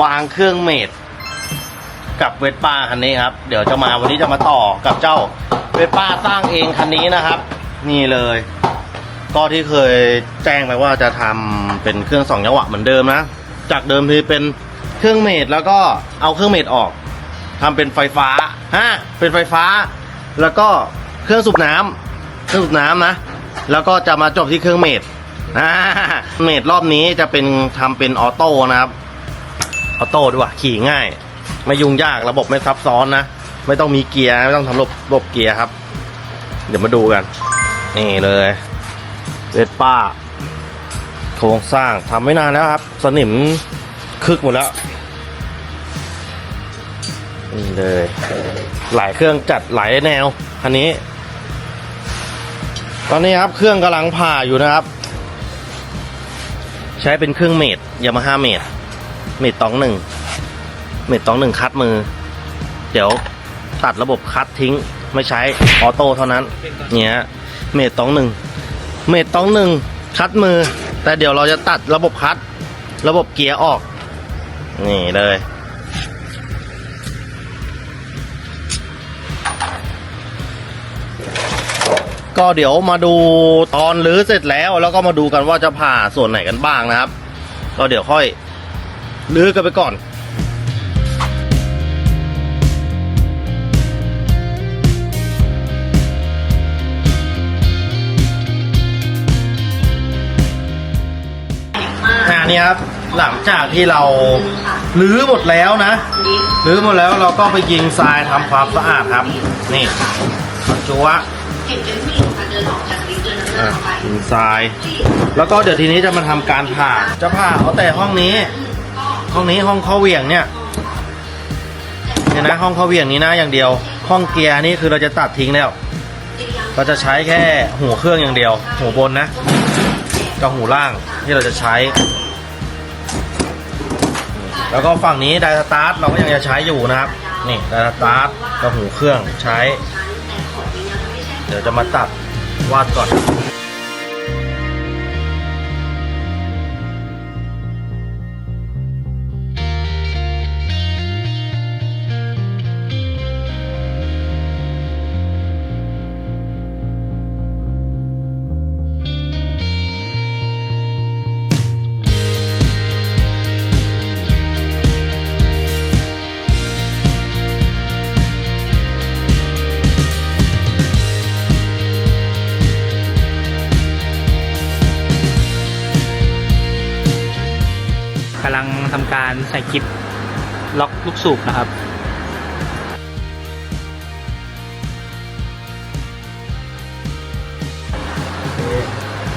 วางเครื่องเมดกับเวสป้าคันนี้ครับ เดี๋ยวจะมาวันนี้จะมาต่อกับเจ้าเวสป้าสร้างเองคันนี้นะครับ นี่เลย ก็ที่เคยแจ้งไปว่าจะทำเป็นเครื่องสองจังหวะเหมือนเดิมนะ จากเดิมที่เป็นเครื่องเมดแล้วก็เอาเครื่องเมดออกทำเป็นไฟฟ้าฮะเป็นไฟฟ้า แล้วก็เครื่องสูบน้ำเครื่องสูบน้ำนะ แล้วก็จะมาจบที่เครื่องเมดเมดรอบนี้จะเป็นทำเป็นออโต้นะครับ ออโต้ด้วยว่ะขี่ง่าย ไม่ยุ่งยากระบบไม่ซับซ้อนนะ ไม่ต้องมีเกียร์ไม่ต้องทำระบบระบบเกียร์ครับ เดี๋ยวมาดูกัน นี่เลยเวสป้า โครงสร้างทำไม่นานแล้วครับ สนิมคึกหมดแล้ว นี่เลย หลายเครื่องจัดหลายแนวคันนี้ ตอนนี้ครับเครื่องกำลังผ่าอยู่นะครับ ใช้เป็นเครื่องเมดยามาฮ่าเมด เมดตองหนึ่งเมดตองหนึ่งคัดมือ เดี๋ยวตัดระบบคัดทิ้งไม่ใช้ออโต้เท่านั้นเนี่ยเมดตองหนึ่งเมดตองหนึ่งคัดมือ แต่เดี๋ยวเราจะตัดระบบคัดระบบเกียร์ออก นี่เลยก็เดี๋ยวมาดูตอนรื้อเสร็จแล้ว แล้วก็มาดูกันว่าจะผ่าส่วนไหนกันบ้างนะครับ ก็เดี๋ยวค่อย รื้อกันไปก่อนอ่านี่ครับหลังจากที่เรารื้อหมดแล้วนะรื้อหมดแล้วเราก็ไปยิงทรายทำความสะอาดครับ นี่จัวะจากลิฟต์เดินอะยิงทราย แล้วก็เดี๋ยวทีนี้จะมาทำการผ่าจะผ่าเอาแต่ห้องนี้ ห้องนี้ห้องข้าเหวี่ยงเนี่ยเนี่ยนะห้องข้าเหวี่ยงนี้นะอย่างเดียว ห้องเกียร์นี่คือเราจะตัดทิ้งแล้ว เราจะใช้แค่หัวเครื่องอย่างเดียว หัวบนนะกับหูล่างที่เราจะใช้ แล้วก็ฝั่งนี้ไดสตาร์ทเราก็ยังจะใช้อยู่นะครับ นี่ไดสตาร์ทกับหูเครื่องใช้ เดี๋ยวจะมาตัดวาดก่อนารใส่กิฟล็อกลูกสูบนะครับ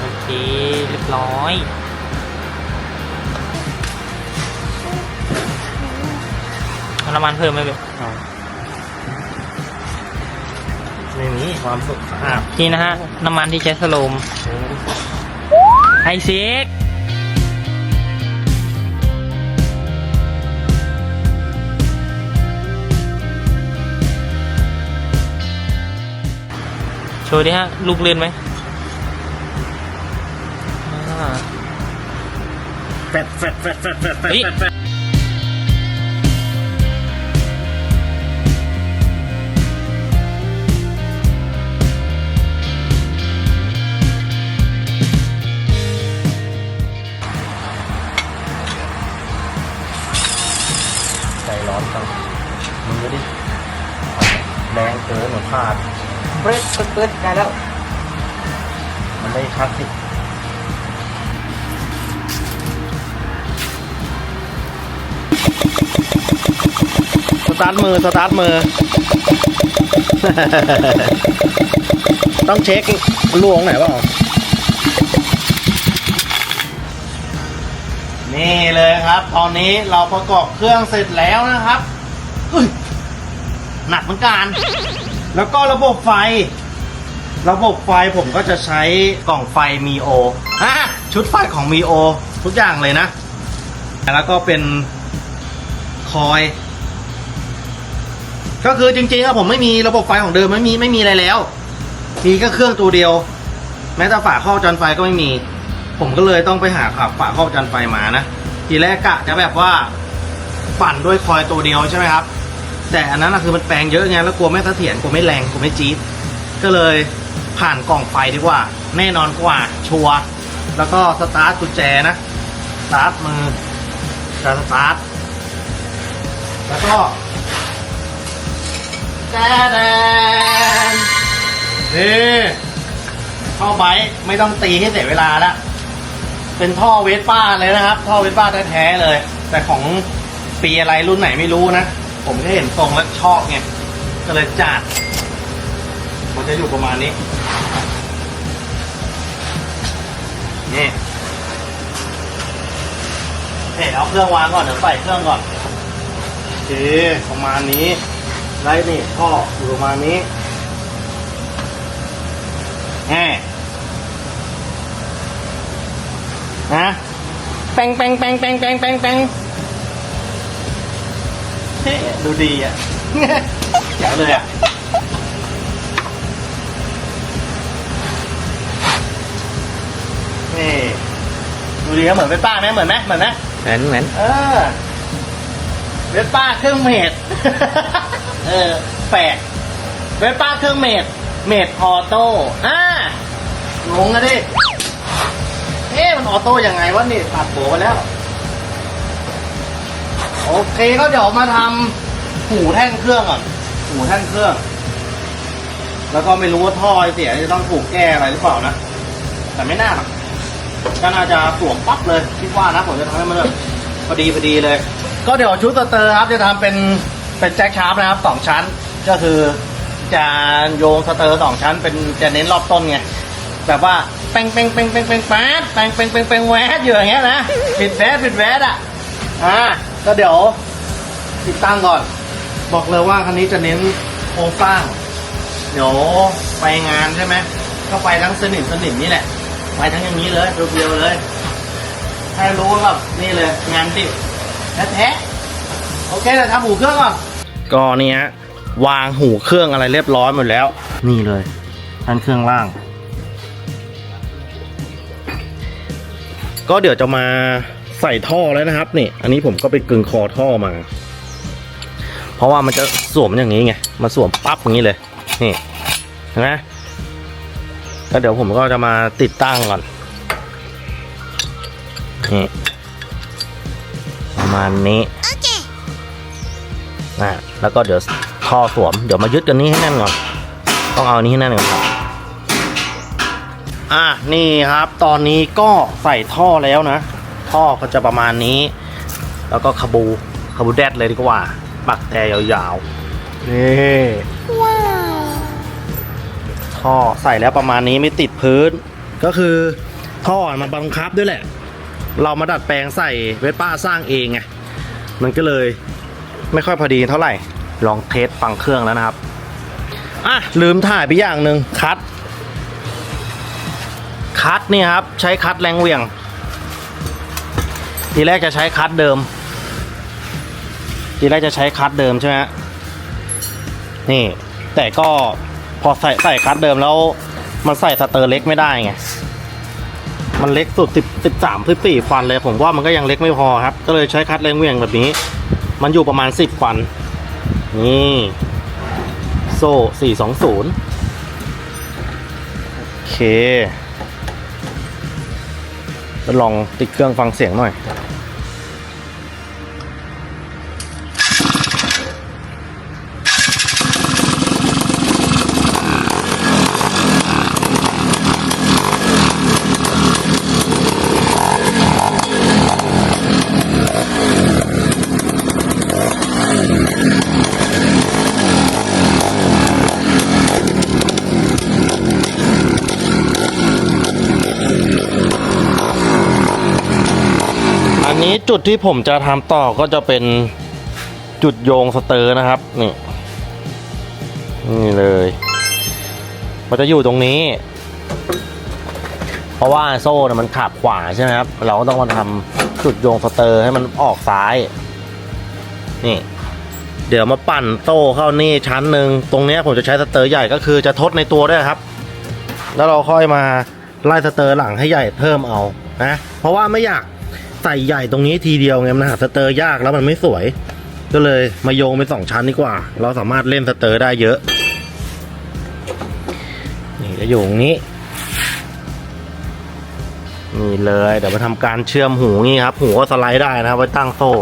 โอเคเรียบร้อยเอาน้ำมันเพิ่มไหมเบลไม่มีความสุขสะอาดนี่นะฮะ น้ำมันที่ใช้สโลมไฮเซ็ก ชว์ดิฮะ ลูกเลื่อนไหมอ่าแฟดแฟดแฟดแฟดแฟดแฟดเฮ้ยแฟด เปิดเปิดเปิดได้แล้ว มันได้คลาสสิกสตาร์ทมือสตาร์ทมือ ต้องเช็คลวงไหนเปล่านี่เลยครับ ตอนนี้เราประกอบเครื่องเสร็จแล้วนะครับหนักเหมือนกัน แล้วก็ระบบไฟ ระบบไฟผมก็จะใช้กล่องไฟมีโอฮะชุดไฟของมีโอทุกอย่างเลยนะ แล้วก็เป็นคอย ก็คือจริงๆอะผมไม่มีระบบไฟของเดิมไม่มีไม่มีอะไรแล้ว มีแค่เครื่องตัวเดียว แม้แต่ฝาครอบจานไฟก็ไม่มี ผมก็เลยต้องไปหาฝาฝาครอบจานไฟมานะ ทีแรกกะจะแบบว่าปั่นด้วยคอยตัวเดียวใช่ไหมครับ แต่อันนั้นนะคือมันแปลงเยอะไงแล้วกลัวไม่เสถียรกลัวไม่แรงกลัวไม่จี๊ดก็เลย ผ่านกล่องไฟดีกว่า แน่นอนกว่า ชัวร์แล้วก็สตาร์ทกุญแจนะสตาร์ทมือจะสตาร์ทแล้วก็แดนนี่ท่อไบไม่ต้องตีให้เสียเวลาละเป็นท่อเวสป้าเลยนะครับ ท่อเวสป้าแท้ๆเลย แต่ของปีอะไรรุ่นไหนไม่รู้นะ ผมแค่เห็นทรงแล้วชอบไงก็เลยจัดมันจะอยู่ประมาณนี้ นี่เฮ้เอาเครื่องวางก่อนเดี๋ยวใส่เครื่องก่อนโอเคประมาณนี้ไล่นี่ท่ออยู่ประมาณนี้แง่นะแปงแปงแปงแปงแปงแปงแปงเฮ้ดูดีอะแจ๋วเลยอะ นี่ดูดีครับเหมือนเป็นป้าไหมเหมือนไหมเหมือนไหมเหมือนเหมือนเออเวสป้าเครื่องเมดเออแปลกเวสป้าเครื่องเมดเมดออโต้อ่างงอะดิเอ๊ะมันออโต้ยังไงวะนี่ตัดโผไปแล้ว โอเคก็เดี๋ยวมาทำหูแท่นเครื่องก่อนหูแท่นเครื่อง แล้วก็ไม่รู้ว่าท่อไอเสียจะต้องถูกแก้อะไรหรือเปล่านะ แต่ไม่น่าหรอก ก็น่าจะสวมปั๊บเลยคิดว่านะผมจะทำให้มันแบบพอดีพอดีเลย ก็เดี๋ยวชุดสเตอร์ครับจะทำเป็นเป็นแจ็คชาร์ปนะครับสองชั้น ก็คือจะโยงสเตอร์สองชั้น เป็นจะเน้นรอบต้นไงแบบว่าแปงแปงแปงแปงแปงแป๊ดแปงแปงแปงแปงแวดอยู่อย่างเงี้ยนะปิดแวดปิดแวดอะอ่าก็เดี๋ยวติดตั้งก่อน บอกเลยว่าคันนี้จะเน้นโครงสร้าง เดี๋ยวไปงานใช่ไหมก็ไปทั้งสนิมสนิมนี่แหละ ไปทั้งอย่างนี้เลยเรียวๆเลยให้รู้ว่าแบบนี่เลยงานติดแท้ๆโอเคเดี๋ยวทำหูเครื่องก่อนก็นี่ฮะวางหูเครื่องอะไรเรียบร้อยหมดแล้ว นี่เลยทันเครื่องล่าง ก็เดี๋ยวจะมาใส่ท่อแล้วนะครับนี่ อันนี้ผมก็ไปกึงคอท่อมา เพราะว่ามันจะสวมอย่างนี้ไงมาสวมปั๊บอย่างนี้เลย นี่เห็นไหม แล้วเดี๋ยวผมก็จะมาติดตั้งก่อนนี่ประมาณนี้นะแล้วก็เดี๋ยวท่อสวม เดี๋ยวมายึดกันนี้ให้แน่นก่อน ต้องเอาอันนี้ให้แน่นก่อนครับ อะนี่ครับ ตอนนี้ก็ใส่ท่อแล้วนะ ท่อก็จะประมาณนี้ แล้วก็คาบูคาบูแดดเลยดีกว่า ปักแต่ยาวๆ นี่ ท่อใส่แล้วประมาณนี้ไม่ติดพื้น ก็คือท่อมาบังคับด้วยแหละ เรามาดัดแปลงใส่เวสป้าสร้างเองไงมันก็เลยไม่ค่อยพอดีเท่าไหร่ ลองเทสฟังเครื่องแล้วนะครับอะลืมถ่ายไปอย่างหนึ่งคัดคัดนี่ครับ ใช้คัดแรงเหวี่ยง ทีแรกจะใช้คัดเดิม ทีแรกจะใช้คัดเดิมใช่ไหมนี่ แต่ก็ พอใส่ใส่คัดเดิมแล้ว มันใส่สเตอร์เล็กไม่ได้ไง มันเล็กสุดสิบสิบสามสิบสี่ฟันเลย ผมว่ามันก็ยังเล็กไม่พอครับ ก็เลยใช้คัดแรงเหวี่ยงแบบนี้ มันอยู่ประมาณสิบฟัน นี่ โซ่สี่สองศูนย์โอเคลองติดเครื่องฟังเสียงหน่อย อันนี้จุดที่ผมจะทำต่อก็จะเป็นจุดโยงสเตอร์นะครับ นี่ นี่เลย มันจะอยู่ตรงนี้ เพราะว่าโซ่เนี่ยมันขับขวาใช่ไหมครับ เราก็ต้องมาทำจุดโยงสเตอร์ให้มันออกซ้าย นี่ เดี๋ยวมาปั่นโซ่เข้านี่ชั้นหนึ่งตรงนี้ผมจะใช้สเตอร์ใหญ่ก็คือจะทดในตัวด้วยครับ แล้วเราค่อยมาไล่สเตอร์หลังให้ใหญ่เพิ่มเอานะเพราะว่าไม่อยาก ใส่ใหญ่ตรงนี้ทีเดียวไงมันหาสเตอร์ยากแล้วมันไม่สวย ก็เลยมาโยงเป็นสองชั้นดีกว่า เราสามารถเล่นสเตอร์ได้เยอะ นี่จะอยู่ตรงนี้นี่เลยเดี๋ยวมาทำการเชื่อมหูนี่ครับ หูก็สไลด์ได้นะครับไว้ตั้งโซ่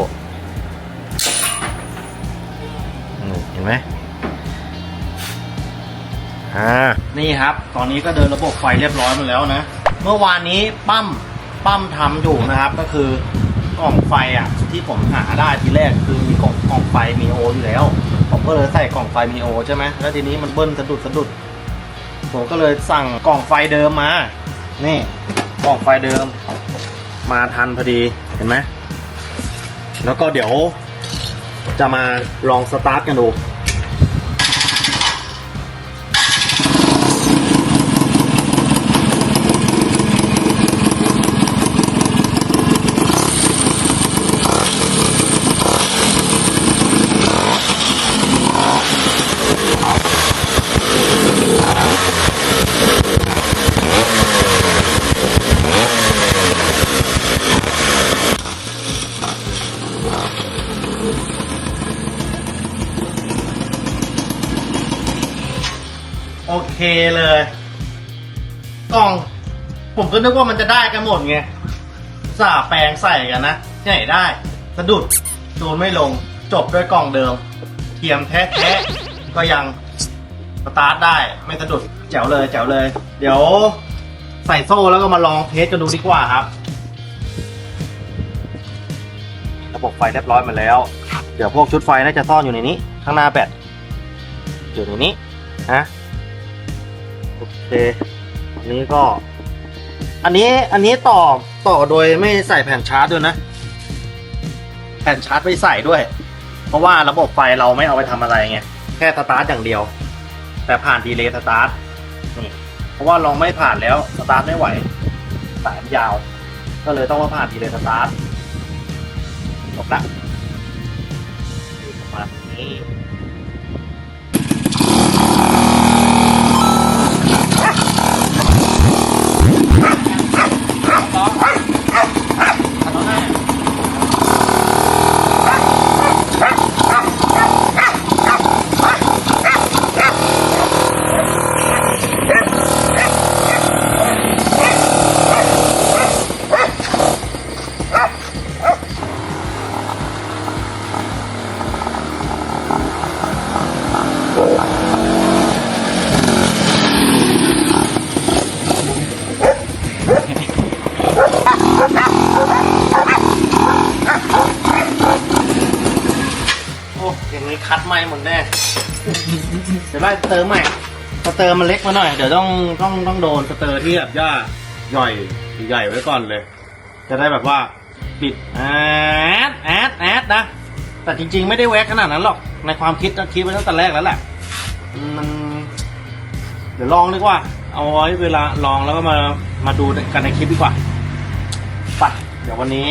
เห็นไหมอ่านี่ครับ ตอนนี้ก็เดินระบบไฟเรียบร้อยมาแล้วนะ เมื่อวานนี้ปั้ม ปั้มทำอยู่นะครับ ก็คือกล่องไฟอะ ที่ผมหาได้ทีแรกคือมีกล่องกล่องไฟมีโออยู่แล้ว ผมก็เลยใส่กล่องไฟมีโอใช่ไหมแล้วทีนี้มันเบิ้ลสะดุดสะดุด ผมก็เลยสั่งกล่องไฟเดิมมา นี่กล่องไฟเดิม มาทันพอดีเห็นไหมแล้วก็เดี๋ยวจะมาลองสตาร์ทกันดู เคเลย กล่อง ผมก็นึกว่ามันจะได้กันหมดไงสาแปลงใส่กันนะที่ไหนได้สะดุดโดนไม่ลง จบด้วยกล่องเดิม เทียมแท้ๆก็ยังสตาร์ทได้ไม่สะดุดแจ๋วเลยแจ๋วเลย เดี๋ยว ใส่โซ่แล้วก็มาลองเทสกันดูดีกว่าครับ ระบบไฟเรียบร้อยมาแล้ว เดี๋ยวพวกชุดไฟน่าจะซ่อนอยู่ในนี้ ข้างหน้าแบตอยู่ในนี้ฮะ เคอันนี้ก็ อันนี้อันนี้ต่อต่อโดยไม่ใส่แผ่นชาร์จด้วยนะ แผ่นชาร์จไม่ใส่ด้วย เพราะว่าระบบไฟเราไม่เอาไปทำอะไรไงแค่สตาร์ทอย่างเดียว แต่ผ่านดีเลย์สตาร์ทนี่เพราะว่าลองไม่ผ่านแล้วสตาร์ทไม่ไหวสายมันยาว ก็เลยต้องมาผ่านดีเลย์สตาร์ทจบละประมาณนี้ คัดไม่หมดแน่เดี๋ยวไล่เตอร์ใหม่สเตอร์มันเล็กมาหน่อยเดี๋ยวต้องต้องต้องโดนสเตอร์ที่แบบย่าใหญ่ใหญ่ไว้ก่อนเลย จะได้แบบว่าปิดแอดแอดแอดนะแต่จริง ๆ ไม่ได้แวกขนาดนั้นหรอกในความคิดคิดไว้ตั้งแต่แรกแล้วแหละมันเดี๋ยวลองดีกว่า เอาไว้เวลาลองแล้วก็มามาดูกันในคลิปดีกว่าไปเดี๋ยววันนี้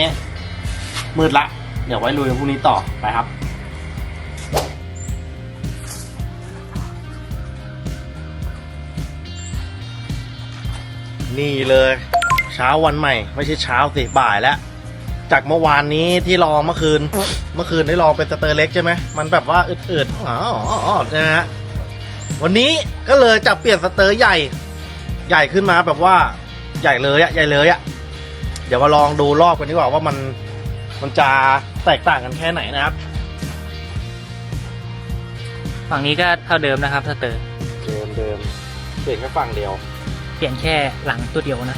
มืดละ เดี๋ยวไว้ลุยพรุ่งนี้ต่อไปครับ นี่เลยเช้าวันใหม่ ไม่ใช่เช้าสิบ่ายแล้ว จากเมื่อวานนี้ที่ลองเมื่อคืน เมื่อคืนได้ลองเป็นสเตอร์เล็กใช่ไหมมันแบบว่าอืดๆอ๋ออ๋ออ๋อนะฮะวันนี้ก็เลยจับเปลี่ยนสเตอร์ใหญ่ ใหญ่ขึ้นมาแบบว่าใหญ่เลยอะใหญ่เลยอะเดี๋ยวมาลองดูรอบกันดีกว่าว่ามันมันจะแตกต่างกันแค่ไหนนะครับ ฝั่งนี้ก็เท่าเดิมนะครับสเตอร์เดิมเดิมเปลี่ยนแค่ฝั่งเดียว เปลี่ยนแค่หลังตัวเดียวนะ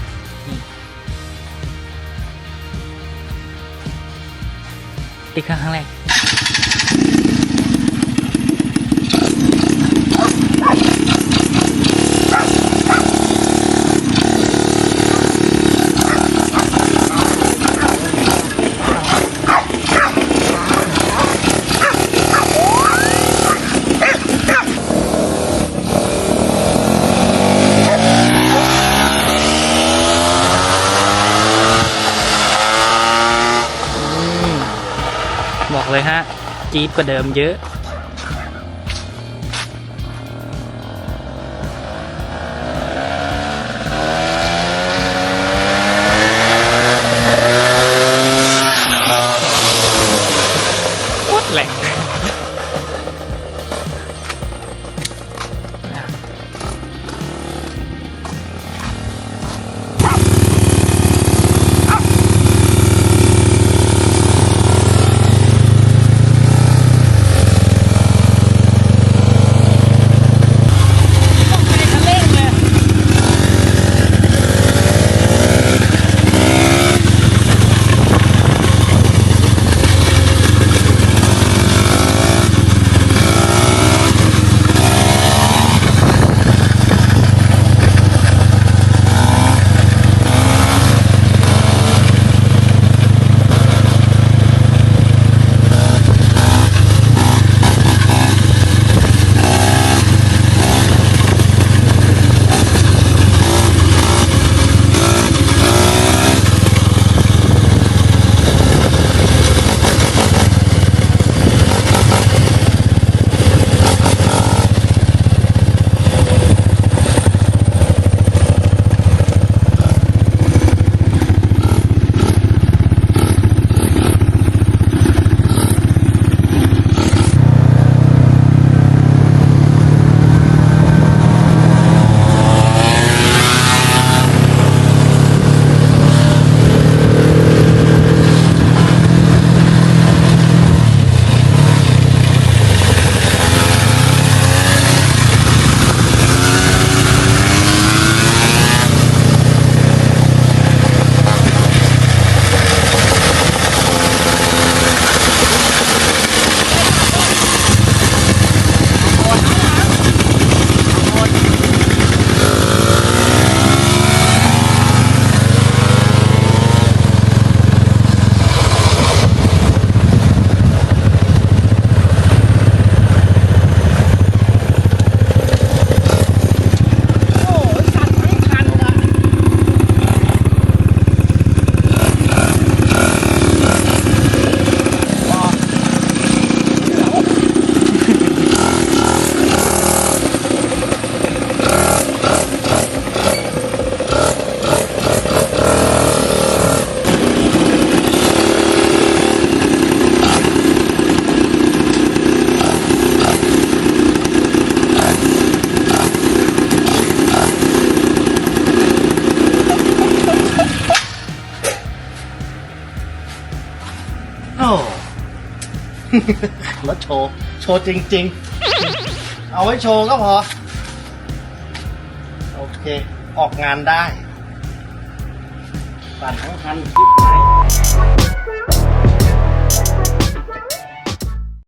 ติดข้างข้างแรกเลยฮะ จี๊ดกว่าเดิมเยอะ รถโชว์ โชว์จริง ๆ เอาไว้โชว์ก็พอ โอเค ออกงานได้ปั่นทั้งคันคลิปไหน